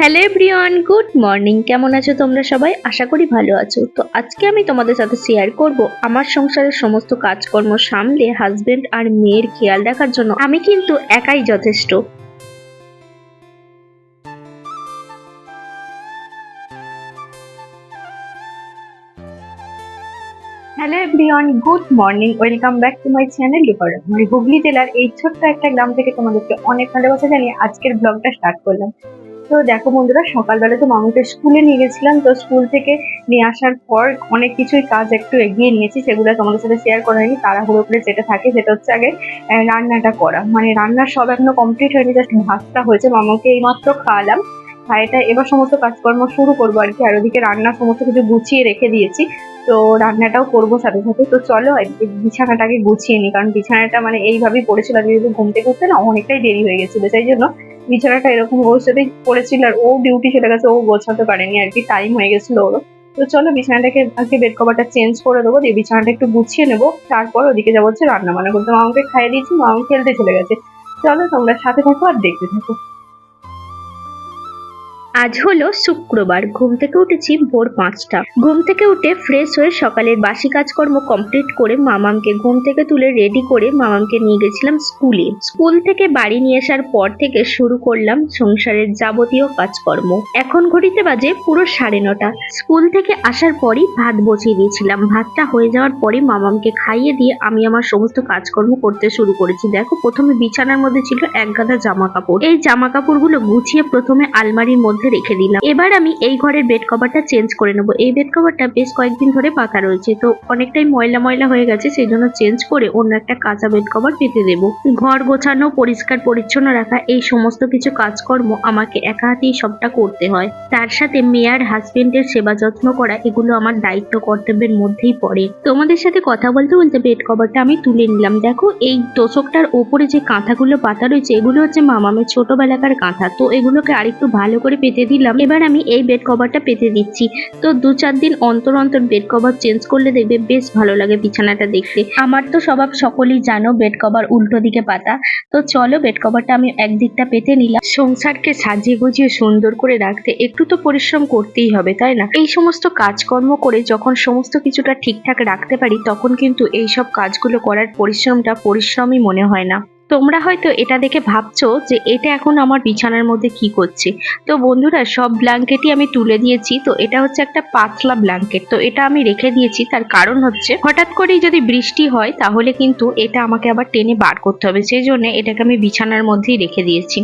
Hello everyone, good morning. কেমন আছো তোমরা সবাই? আশা করি ভালো আছো। তো আজকে আমি তোমাদের সাথে শেয়ার করব আমার সংসারের সমস্ত কাজকর্ম সামলে হাজবেন্ড আর মেয়ের খেয়াল রাখার জন্য। আমি কিন্তু একাই যথেষ্ট। Hello everyone, good morning. Welcome back to my channel leper মানে হুগলি জেলার এই ছোট্ট একটা গ্রাম থেকে তোমাদেরকে অনেক ভালোবাসা জানিয়ে আজকের ব্লগটা স্টার্ট করলাম। তো দেখো বন্ধুরা, সকালবেলা তো মামুকে স্কুলে নিয়ে গেছিলাম, তো স্কুল থেকে নিয়ে আসার পর অনেক কিছুই কাজ একটু এগিয়ে নিয়েছি, সেগুলো তোমাদের সাথে শেয়ার করা হয়নি, তাড়াহুড়ো করে যেটা থাকে সেটা হচ্ছে আগে রান্নাটা করা। মানে রান্নার সব এখনও কমপ্লিট হয়নি জাস্ট ভাতটা হয়েছে, মামাকে এইমাত্র খাওয়ালাম খাইটা এবার সমস্ত কাজকর্ম শুরু করব আর কি, আর ওদিকে রান্নার সমস্ত কিছু গুছিয়ে রেখে দিয়েছি, তো রান্নাটাও করব সাথে সাথে, তো চলো বিছানাটাকে গুছিয়ে নিই, কারণ বিছানাটা মানে এইভাবেই পড়েছিল যেহেতু ঘুম থেকে উঠতে না, অনেকটাই দেরি হয়ে গেছিল, সেই জন্য বিছানাটা এরকম গোছাতে পড়েছিল আর ও ডিউটি চলে গেছে, ও গোছাতে পারেনি আর কি টাইম হয়ে গেছিল ওরও। তো চলো বিছানাটাকে আজকে বেড কভারটা চেঞ্জ করে দেবো, দিয়ে বিছানাটা একটু গুছিয়ে নেব, তারপর ওদিকে যাব হচ্ছে রান্না বান্না করতে। মামাকে খাইয়ে দিয়েছি মামা খেলতে চলে গেছে। চলো তোমরা সাথে থাকো আর দেখতে থাকো। আজ হলো শুক্রবার। ঘুম থেকে উঠেছি ভোর পাঁচটা। ঘুম থেকে উঠে ফ্রেশ হয়ে সকালের বাসি কাজকর্ম কমপ্লিট করে মামামকে ঘুম থেকে তুলে রেডি করে মামামকে নিয়ে গেছিলাম স্কুলে। স্কুল থেকে বাড়ি নিয়ে আসার পর থেকে শুরু করলাম সংসারের যাবতীয় কাজকর্ম। এখন ঘড়িতে বাজে পুরো সাড়ে নটা। স্কুল থেকে আসার পরই ভাত বসিয়ে দিয়েছিলাম। ভাতটা হয়ে যাওয়ার পরে মামামকে খাইয়ে দিয়ে আমি আমার সমস্ত কাজকর্ম করতে শুরু করেছি। দেখো, প্রথমে বিছানার মধ্যে ছিল এক গাদা জামা কাপড় এই জামা কাপড়গুলো গুছিয়ে প্রথমে আলমারির মধ্যে রেখে দিলাম। এবার আমি এই ঘরের বেড কভারটা চেঞ্জ করে নেব। এই বেড কভারটা বেশ কয়েকদিন ধরে পাতা রয়েছে, তো অনেকটাই ময়লা ময়লা হয়ে গেছে সেই জন্য চেঞ্জ করে অন্য একটা কাঁচা বেড কভার পেতে দেবো। ঘর গোছানো, পরিষ্কার, পরিচ্ছন্ন রাখা, এই সমস্ত কিছু কাজকর্ম আমাকে একা হাতেই সবটা করতে হয়। তার সাথে মেয়ার হাজবেন্ডের সেবা যত্ন করা, এগুলো আমার দায়িত্ব কর্তব্যের মধ্যেই পড়ে। তোমাদের সাথে কথা বলতে বলতে বেড কভারটা আমি তুলে নিলাম। দেখো, এই তোষকটার ওপরে যে কাঁথাগুলো পাতা রয়েছে, এগুলো হচ্ছে মামামের ছোটবেলাকার কাঁথা। তো এগুলোকে আরেকটু ভালো করে পেতে দিলাম। এবার আমি এই বেড কভারটা পেতে দিচ্ছি। তো দু চার দিন অন্তর অন্তর বেড কভার চেঞ্জ করলে দেখবে বেশ ভালো লাগে বিছানাটা দেখতে। আমার তো স্বভাব সকলেই জানো বেড কভার উল্টো দিকে পাতা। তো চলো বেড কভারটা আমি একদিকটা পেতে নিলাম। সংসারকে সাজিয়ে গুজিয়ে সুন্দর করে রাখতে একটু তো পরিশ্রম করতেই হবে, তাই না? এই সমস্ত কাজকর্ম করে যখন সমস্ত কিছুটা ঠিকঠাক রাখতে পারি, তখন কিন্তু এই সব কাজগুলো করার পরিশ্রমটা পরিশ্রমই মনে হয় না। তোমরা হয়তো এটা দেখে ভাবছ যে এটা এখন আমার বিছানার মধ্যে কি করছে। তো বন্ধুরা, সব ব্ল্যাঙ্কেটই আমি তুলে দিয়েছি। তো এটা হচ্ছে একটা পাতলা ব্ল্যাঙ্কেট। তো এটা আমি রেখে দিয়েছি। তার কারণ হচ্ছে, হঠাৎ করেই যদি বৃষ্টি হয়, তাহলে কিন্তু এটা আমাকে আবার টেনে বার করতে হবে। সেই জন্য এটাকে আমি বিছানার মধ্যেই রেখে দিয়েছি।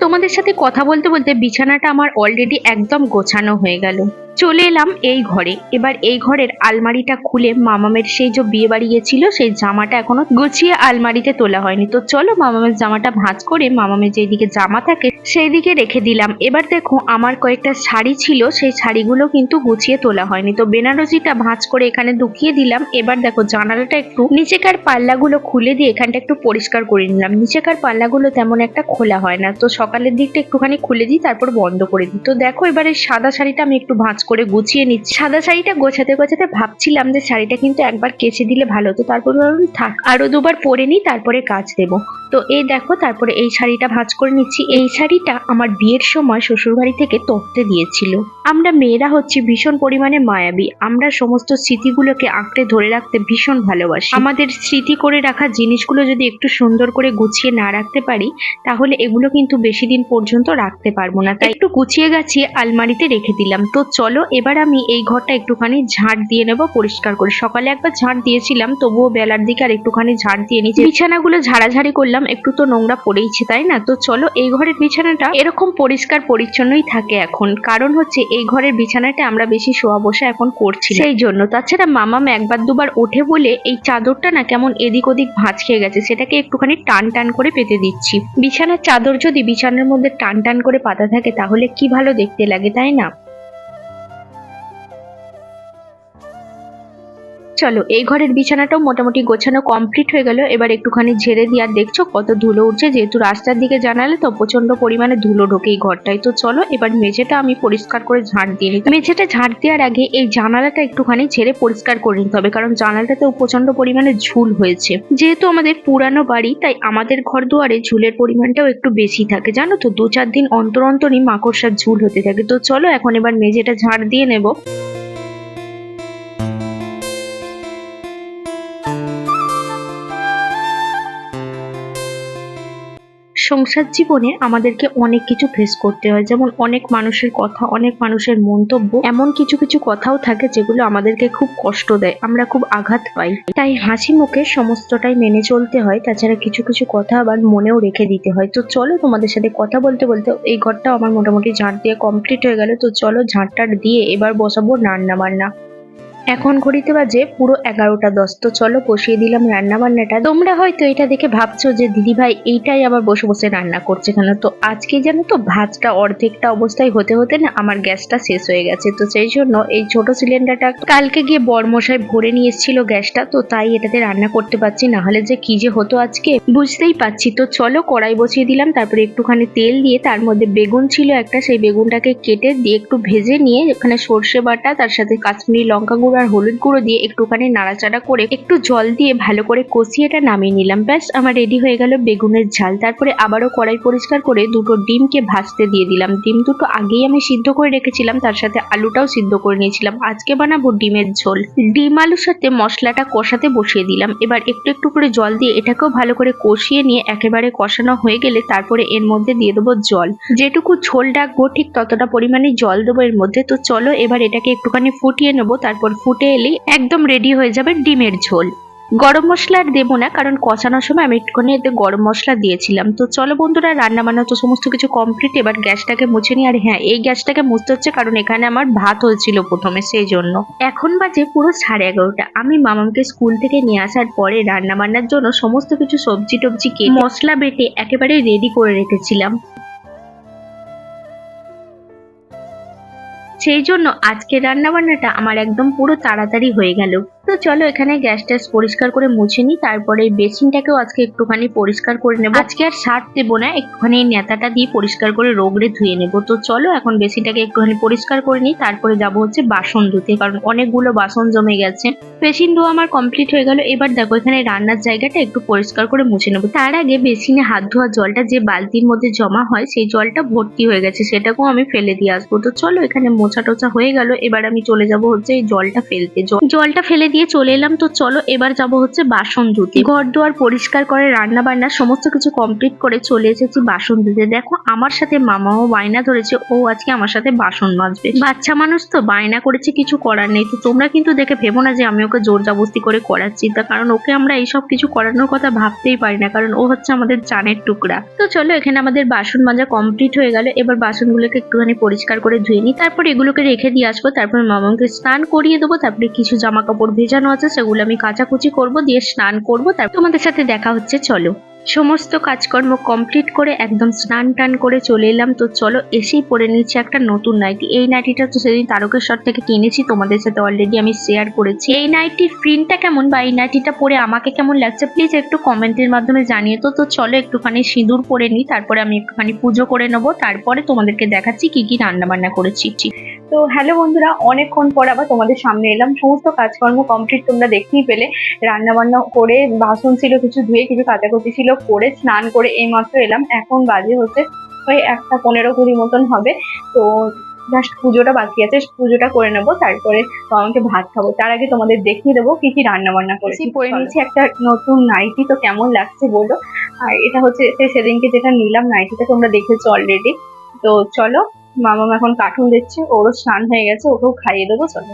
তোমাদের সাথে কথা বলতে বলতে বিছানাটা আমার অলরেডি একদম গোছানো হয়ে গেল। চলে এলাম এই ঘরে। এবার এই ঘরের আলমারিটা খুলে মামামের সেই যে বিয়ে বাড়ি গেছিল সেই জামাটা এখনও গুছিয়ে আলমারিতে তোলা হয়নি। তো চলো মামামের জামাটা ভাঁজ করে মামামের যেদিকে জামা থাকে সেই দিকে রেখে দিলাম। এবার দেখো আমার কয়েকটা শাড়ি ছিল, সেই শাড়িগুলো কিন্তু গুছিয়ে তোলা হয়নি। তো বেনারসিটা ভাঁজ করে এখানে ঢুকিয়ে দিলাম। এবার দেখো জানালাটা একটু নিচেকার পাল্লাগুলো খুলে দিয়ে এখানটা একটু পরিষ্কার করে নিলাম। নিচেকার পাল্লাগুলো তেমন একটা খোলা হয় না। তো সকালের দিকটা একটুখানি খুলে দিই, তারপর বন্ধ করে দিই। তো দেখো এবারে সাদা শাড়িটা আমি একটু ভাঁজ করে গুছিয়ে নিচ্ছি। সাদা শাড়িটা গোছাতে গোছাতে ভাবছিলাম যে শাড়িটা কিন্তু একবার কেচে দিলে ভালো হতো। তারপর থাক, আরও দুবার পরে নিই, তারপরে কাজ দেবো। তো এই দেখো, তারপরে এই শাড়িটা ভাঁজ করে নিচ্ছি। এই শাড়িটা আমার বিয়ের সময় শ্বশুরবাড়ি থেকে তত্ত্বে দিয়েছিল। আমরা মেয়েরা হচ্ছে ভীষণ পরিমাণে মায়াবী। আমরা সমস্ত স্মৃতিগুলোকে আঁকড়ে ধরে রাখতে ভীষণ ভালোবাসি। আমাদের স্মৃতি করে রাখা জিনিসগুলো যদি একটু সুন্দর করে গুছিয়ে না রাখতে পারি, তাহলে এগুলো কিন্তু বেশি দিন পর্যন্ত রাখতে পারব না। তাই একটু গুছিয়ে গাছিয়ে আলমারিতে রেখে দিলাম। তো চলো এবার আমি এই ঘরটা একটুখানি ঝাঁট দিয়ে নেব, পরিষ্কার করে। সকালে একবার ঝাঁট দিয়েছিলাম, তবুও বেলার দিকে আর একটুখানি ঝাঁট দিয়ে নিচ্ছি বিছানাগুলো ঝাড়াঝাড়ি করলাম, একটু তো নোংরা পড়েইছে, তাই না? তো চলো, এই ঘরের বিছানাটা এরকম পরিষ্কার পরিচ্ছন্নই থাকে এখন। কারণ হচ্ছে, এই ঘরের বিছানাটা আমরা বেশি শোয়া বসা এখন করছি সেই জন্য। তাছাড়া মামাম একবার দুবার ওঠে বলে, এই চাদরটা না কেমন এদিক ওদিক ভাঁজ খেয়ে গেছে, সেটাকে একটুখানি টান টান করে পেতে দিচ্ছি। বিছানার চাদর যদি বিছানার মধ্যে টান টান করে পাতা থাকে, তাহলে কি ভালো দেখতে লাগে, তাই না? চলো, এই ঘরের বিছানাটাও মোটামুটি গোছানো কমপ্লিট হয়ে গেল। এবার একটুখানি ঝেড়ে দিয়ে আর দেখছ কত ধুলো উঠছে। যেহেতু রাস্তার দিকে জানালে তো প্রচণ্ড পরিমাণে ধুলো ঢোকে এই ঘরটায়। তো চলো, এবার মেঝেটা আমি পরিষ্কার করে ঝাঁট দিয়ে নিই। মেঝেটা ঝাঁট দেওয়ার আগে এই জানালাটা একটুখানি ঝেড়ে পরিষ্কার করে নিতে হবে, কারণ জানালাটাতেও প্রচণ্ড পরিমাণে ঝুল হয়েছে। যেহেতু আমাদের পুরানো বাড়ি, তাই আমাদের ঘর দুয়ারে ঝুলের পরিমাণটাও একটু বেশি থাকে। জানো তো দু চার দিন অন্তর অন্তরই মাকড়সার ঝুল হতে থাকে। তো চলো, এখন এবার মেঝেটা ঝাঁট দিয়ে নেব। সংসার জীবনে আমাদেরকে অনেক কিছু ফেস করতে হয়। যেমন অনেক মানুষের কথা, অনেক মানুষের মন্তব্য, এমন কিছু কিছু কথাও থাকে যেগুলো আমাদেরকে খুব কষ্ট দেয়। আমরা খুব আঘাত পাই। তাই হাসি মুখে সমস্তটাই মেনে চলতে হয়। তাছাড়া কিছু কিছু কথা আবার মনেও রেখে দিতে হয়। তো চলো তোমাদের সাথে কথা বলতে বলতে এই ঘরটাও আমার মোটামুটি ঝাঁট দিয়ে কমপ্লিট হয়ে গেল। তো চলো ঝাঁটটার দিয়ে এবার বসাবো রান্না বান্না এখন ঘড়িতে বাজে পুরো এগারোটা, দশ। তো চলো বসিয়ে দিলাম রান্না বান্নাটা তোমরা হয়তো এটা দেখে ভাবছ যে দিদি ভাই এইটাই আবার বসে বসে রান্না করছে কেন? তো আজকে জানো তো, ভাতটা অর্ধেকটা অবস্থায় হতে হতে না আমার গ্যাসটা শেষ হয়ে গেছে। তো সেই জন্য এই ছোট সিলিন্ডারটা কালকে গিয়ে বরমশাই ভরে নিয়ে এসেছিল গ্যাসটা, তো তাই এটাতে রান্না করতে পারছি। না হলে যে কি যে হতো আজকে, বুঝতেই পারছি। তো চলো কড়াই বসিয়ে দিলাম, তারপরে একটুখানি তেল দিয়ে তার মধ্যে বেগুন ছিল একটা, সেই বেগুনটাকে কেটে দিয়ে একটু ভেজে নিয়ে ওখানে সর্ষে বাটা, তার সাথে কাশ্মীরি লঙ্কা গুঁড়ো আর হলুদ গুঁড়ো দিয়ে একটুখানি নাড়াচাড়া করে একটু জল দিয়ে ভালো করে কষিয়ে এটা নামিয়ে নিলাম। ব্যাস, আমার রেডি হয়ে গেল বেগুনের ঝাল। তারপরে আবারও কড়াই পরিষ্কার করে দুটো ডিমকে ভাজতে দিয়ে দিলাম। ডিম দুটো আগেই আমি সিদ্ধ করে রেখেছিলাম, তার সাথে আলুটাও সিদ্ধ করে নিয়েছিলাম। আজকে বানাবো ডিমের ঝোল। ডিম আলুর সাথে মশলাটা কষাতে বসিয়ে দিলাম। এবার একটু একটু করে জল দিয়ে এটাকেও ভালো করে কষিয়ে নিয়ে একেবারে কষানো হয়ে গেলে তারপরে এর মধ্যে দিয়ে দেবো জল। যেটুকু ঝোল ডাকবো ঠিক ততটা পরিমাণে জল দেবো এর মধ্যে। তো চলো এবার এটাকে একটুখানি ফুটিয়ে নেব, তারপর ফুটে এলেই একদম রেডি হয়ে যাবে ডিমের ঝোল। গরম মশলা আর দেবো না, কারণ কষানোর সময় আমি একটুখানি এতে গরম মশলা দিয়েছিলাম। তো চলো বন্ধুরা রান্না বান্না তো সমস্ত কিছু কমপ্লিট এবার গ্যাসটাকে মুছে নিই। আর হ্যাঁ এই গ্যাসটাকে মুছতে হচ্ছে কারণ এখানে আমার ভাত হয়েছিল প্রথমে, সেই জন্য। এখন বাজে পুরো সাড়ে এগারোটা। আমি মামামকে স্কুল থেকে নিয়ে আসার পরে রান্না বান্নার জন্য সমস্ত কিছু সবজি টবজি কেটে মশলা বেটে একেবারে রেডি করে রেখেছিলাম। সেই জন্য আজকের রান্নাবান্নাটা আমার একদম পুরো তাড়াতাড়ি হয়ে গেল। তো চলো এখানে গ্যাস ট্যাস পরিষ্কার করে মুছে নিই, তারপরে এই বেসিনটাকেও আজকে একটুখানি পরিষ্কার করে নেব। আজকে আর সার দেবো না, একটুখানি নেতাটা দিয়ে পরিষ্কার করে রোগড়ে ধুয়ে নেব। তো চলো এখন বেসিনটাকে একটুখানি পরিষ্কার করে নিই, তারপরে যাব হচ্ছে বাসন ধুতে, কারণ অনেকগুলো বাসন জমে গেছে। বেসিন ধোয়া আমার কমপ্লিট হয়ে গেল, এবার দেখো এখানে রান্নার জায়গাটা একটু পরিষ্কার করে মুছে নেব। তার আগে বেসিনে হাত ধোয়া জলটা যে বালতির মধ্যে জমা হয়, সেই জলটা ভর্তি হয়ে গেছে, সেটাকেও আমি ফেলে দিয়ে আসব। তো চলো এখানে মোছা টোছা হয়ে গেল, এবার আমি চলে যাব হচ্ছে এই জলটা ফেলতে। জলটা ফেলে দিয়ে চলে এলাম। তো চলো এবার যাব হচ্ছে বাসন ধুতে। ঘর দুয়ার পরিষ্কার করে রান্না বান্না সমস্ত কিছু কমপ্লিট করে চলে এসেছি বাসন ধুতে। দেখো, আমার সাথে মামাও বায়না ধরেছে, ও আজকে আমার সাথে বাসন মাজবে। বাচ্চা মানুষ তো, বায়না করেছে, কিছু করার নেই। তো তোমরা কিন্তু দেখে ভেবো না যে আমি ওকে জোর জাবস্তি করে করাচ্ছি তা কারণ ওকে আমরা এইসব কিছু করানোর কথা ভাবতেই পারি না, কারণ ও হচ্ছে আমাদের জানের টুকরা। তো চলো, এখানে আমাদের বাসন মাজা কমপ্লিট হয়ে গেল। এবার বাসনগুলোকে একটুখানি পরিষ্কার করে ধুয়ে নিই। তারপর এগুলোকে রেখে দিয়ে আসব। তারপর মামাকে স্নান করিয়ে দেবো। তারপরে কিছু জামা কাপড় ভেজানো আছে সেগুলো আমি কাচাকুচি করব দিয়ে স্নান করব তারপর তোমাদের সাথে দেখা হচ্ছে চলো সমস্ত কাজকর্ম কমপ্লিট করে একদম স্নান টান করে চলে এলাম। তো চলো এসেই পরে নিচ্ছি একটা নতুন নাইটি এই নাইটিটা তো সেদিন তারকেশ্বর থেকে কিনেছি, তোমাদের সাথে অলরেডি আমি শেয়ার করেছি। এই নাইটির প্রিন্টটা কেমন বা এই নাইটিটা পরে আমাকে কেমন লাগছে? প্লিজ একটু কমেন্টের মাধ্যমে জানিয়ে তো তো চলো একটুখানি সিঁদুর পরে নিই, তারপরে আমি একটুখানি পুজো করে নেব, তারপরে তোমাদেরকে দেখাচ্ছি কি কি রান্না বান্না করেছি তো হ্যালো বন্ধুরা, অনেকক্ষণ পর আবার তোমাদের সামনে এলাম। সমস্ত কাজকর্ম কমপ্লিট তোমরা দেখতেই পেলে। রান্না বান্না করে বাসন ছিল, কিছু ধুয়ে, কিছু কাচাকুচি ছিল করে স্নান করে এইমাত্র এলাম। এখন বাজে হচ্ছে ওই একটা পনেরো কুড়ি মতন হবে। তো জাস্ট পুজোটা বাকি আছে পুজোটা করে নেব তারপরে আমাকে ভাত খাব। তার আগে তোমাদের দেখিয়ে দেবো কি কি রান্না বান্না করেছি। পরে নিয়েছি একটা নতুন নাইটি তো কেমন লাগছে বলো? আর এটা হচ্ছে সেদিনকে যেটা নিলাম নাইটিটা তোমরা দেখেছ অলরেডি তো চলো মামাম এখন কার্টুন দেখছে ওরও স্নান হয়ে গেছে ওকেও খাইয়ে দেবো চলো।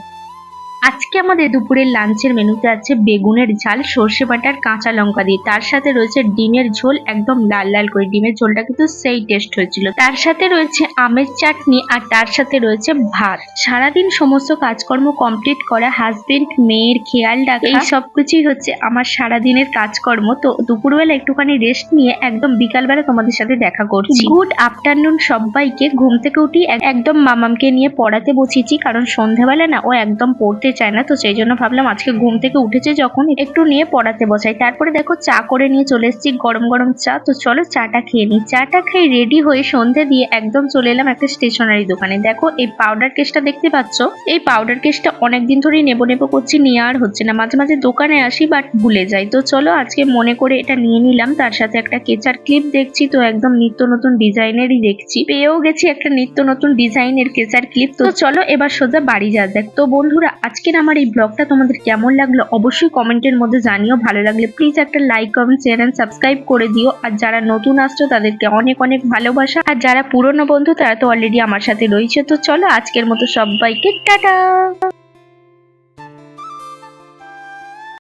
আজকে আমাদের দুপুরের লাঞ্চের মেনুতে আছে বেগুনের ঝাল, সর্ষে বাটার, কাঁচা লঙ্কা দিয়ে। তার সাথে রয়েছে ডিমের ঝোল, একদম লাল লাল করে। ডিমের ঝোলটা কিন্তু সেই টেস্ট হয়েছিল। তার সাথে রয়েছে আমের চাটনি আর তার সাথে রয়েছে ভাত। সারাদিন সমস্ত কাজকর্ম কমপ্লিট করা হাজবেন্ড মেয়ের খেয়াল রাখা, এই সব কিছুই হচ্ছে আমার সারাদিনের কাজকর্ম। তো দুপুরবেলা একটুখানি রেস্ট নিয়ে একদম বিকালবেলা তোমাদের সাথে দেখা করছি। গুড আফটারনুন সবাইকে। ঘুম থেকে উঠি একদম মামামকে নিয়ে পড়াতে বসিয়েছি কারণ সন্ধ্যাবেলা না ও একদম পড়তে চায় না, তো সেই জন্য ভাবলাম আজকে ঘুম থেকে উঠেছে যখন একটু নিয়ে পড়াতে বসাই। তারপরে দেখো চা করে নিয়ে চলে এসেছি, গরম গরম চা। তো চলো চাটা খেয়ে নিই। চাটা খেয়ে রেডি হয়ে সন্ধে দিয়ে একদম চলে এলাম একটা স্টেশনারি দোকানে। দেখো এই পাউডার কেসটা দেখতে পাচ্ছ? এই পাউডার কেসটা অনেকদিন ধরেই নেব নেব করছি, নিয়ে আর হচ্ছে না। মাঝে মাঝে দোকানে আসি বাট ভুলে যাই। তো চলো আজকে মনে করে এটা নিয়ে নিলাম। তার সাথে একটা কেচার ক্লিপ দেখছি, তো একদম নিত্য নতুন ডিজাইনেরই দেখছি। পেয়েও গেছি একটা নিত্য নতুন ডিজাইনের কেচার ক্লিপ তো চলো এবার সোজা বাড়ি যা দেখ তো বন্ধুরা আজকের আমার এই ব্লগটা তোমাদের কেমন লাগল অবশ্যই কমেন্টের মধ্যে জানিও। ভালো লাগলে প্লিজ একটা like comment share and subscribe করে দিও। আর যারা নতুন আসছো, তাদেরকে অনেক অনেক ভালোবাসা। আর যারা পুরনো বন্ধু, তারা তো অলরেডি আমার সাথে রয়েছে। তো চলো আজকের মতো সবাইকে টাটা!